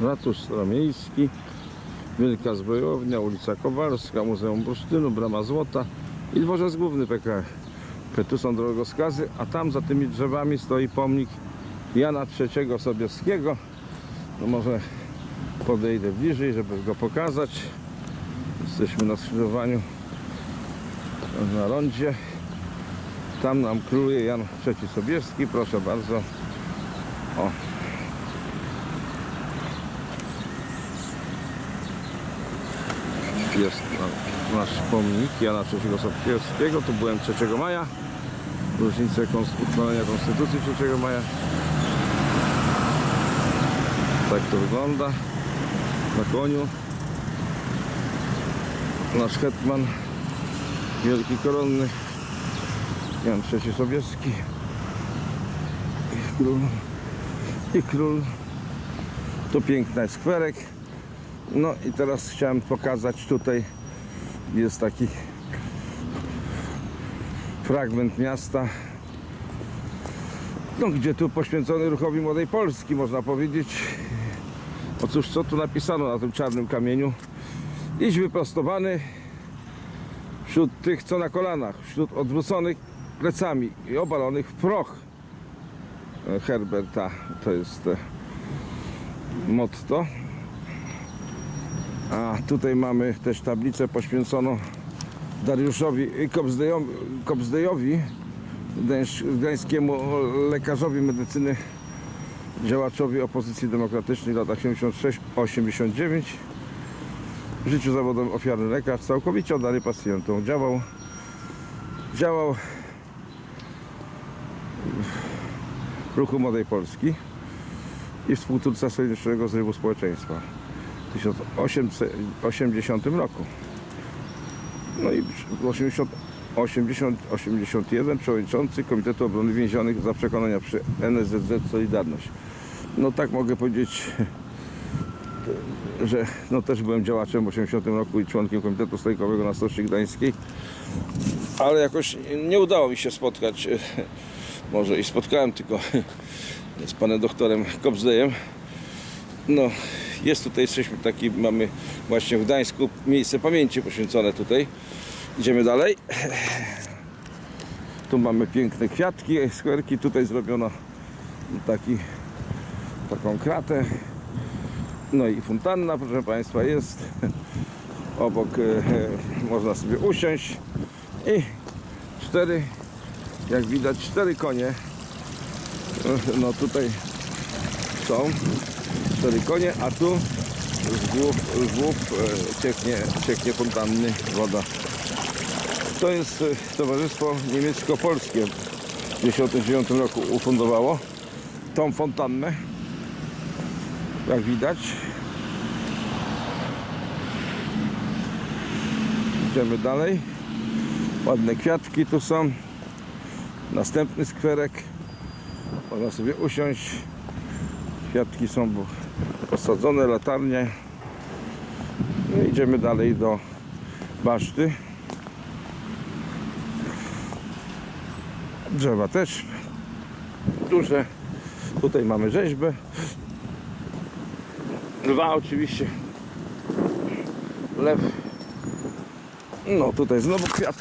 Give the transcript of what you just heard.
Ratusz Staromiejski, Wielka Zbrojownia, ulica Kowalska, Muzeum Bursztynu, Brama Złota i dworzec główny PKR. Tu są drogowskazy, a tam za tymi drzewami stoi pomnik Jana III Sobieskiego. No może podejdę bliżej, żeby go pokazać. Jesteśmy na skrzyżowaniu na rondzie. Tam nam króluje Jan III Sobieski. Proszę bardzo. O. Jest na- nasz pomnik Jana III Sobieskiego. Tu byłem 3 maja. Konst- uchwalenia Konstytucji 3 maja. Tak to wygląda. Na koniu. Nasz hetman wielki koronny Jan III Sobieski i król i król to piękny skwerek no i teraz chciałem pokazać tutaj jest taki fragment miasta. No, gdzie tu poświęcony ruchowi Młodej Polski można powiedzieć. Otóż co tu napisano na tym czarnym kamieniu? Idź wyprostowany wśród tych co na kolanach wśród odwróconych plecami i obalonych w proch. E, Herberta to jest e, motto a tutaj mamy też tablicę poświęconą Dariuszowi Kopsdejowi, gdańskiemu lekarzowi medycyny działaczowi opozycji demokratycznej w latach 76-89 w życiu zawodowym ofiarny lekarz całkowicie oddany pacjentom. Działał działał w ruchu Młodej Polski i współtwórca Sojunicznego Zrywu Społeczeństwa 1880 roku. No i w 80, 80, 81 przewodniczący Komitetu Obrony Więzionych za przekonania przy NSZZ Solidarność. No tak mogę powiedzieć, że no też byłem działaczem w 80 roku i członkiem Komitetu Strajkowego na Stoczni Gdańskiej, ale jakoś nie udało mi się spotkać, może i spotkałem tylko z panem doktorem Kobzdejem. No, jest tutaj, jesteśmy taki, mamy właśnie w Gdańsku miejsce pamięci poświęcone tutaj. Idziemy dalej. Tu mamy piękne kwiatki, skwerki. Tutaj zrobiono taki, taką kratę. No i fontanna, proszę Państwa, jest. Obok e, można sobie usiąść. I cztery, jak widać, cztery konie. No tutaj są cztery konie, a tu z głów, z głów e, cieknie, cieknie fontanny woda. To jest e, towarzystwo niemiecko-polskie w 1959 roku ufundowało tą fontannę. Jak widać. Idziemy dalej. Ładne kwiatki tu są. Następny skwerek. Można sobie usiąść. Kwiatki są posadzone, latarnie. No idziemy dalej do baszty. Drzewa też duże. Tutaj mamy rzeźbę. Lwa oczywiście. Lew. No tutaj znowu kwiat.